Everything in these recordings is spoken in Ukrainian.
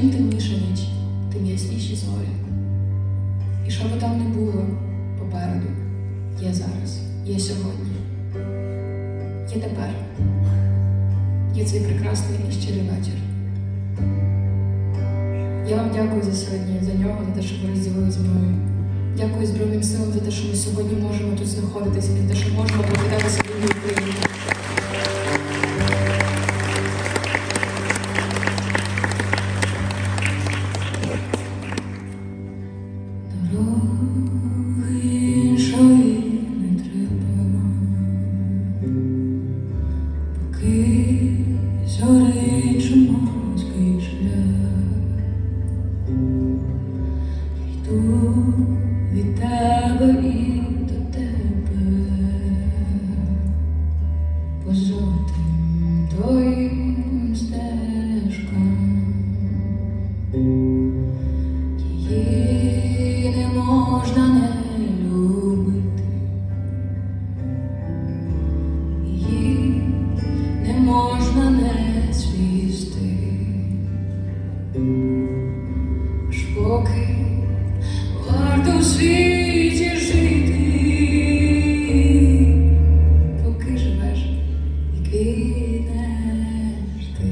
Чим темніша ніч, тим ясніші зорі. І що би там не було попереду, є зараз, є сьогодні, є тепер, є цей прекрасний і щирий вечір. Я вам дякую за сьогодні, за нього, за те, що ви розділили зі мною. Дякую Збройним силам за те, що ми сьогодні можемо тут знаходитися, за те, що можемо покидатися в Україні. Поки варто в світі жити, поки живеш і квітнеш ти.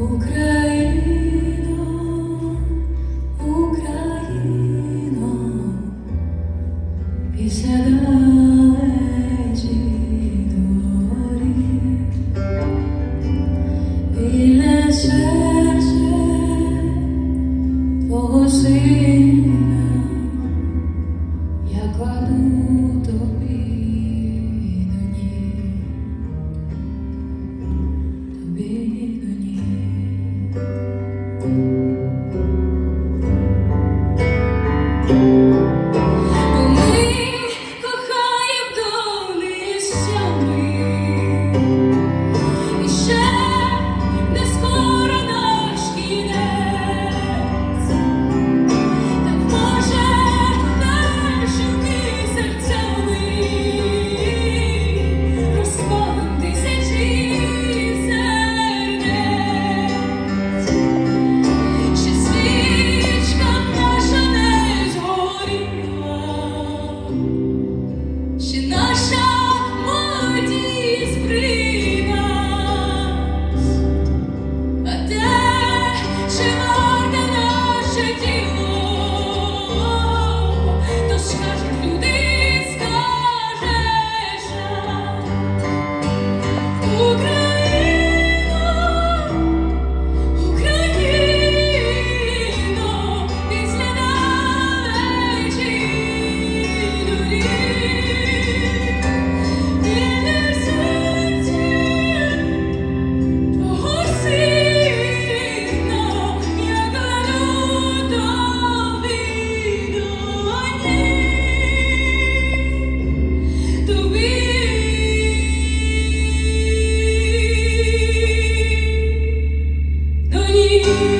Україно, Україно, після далечі серце сина, я кладу тобі до ніг тобі до ніг. you.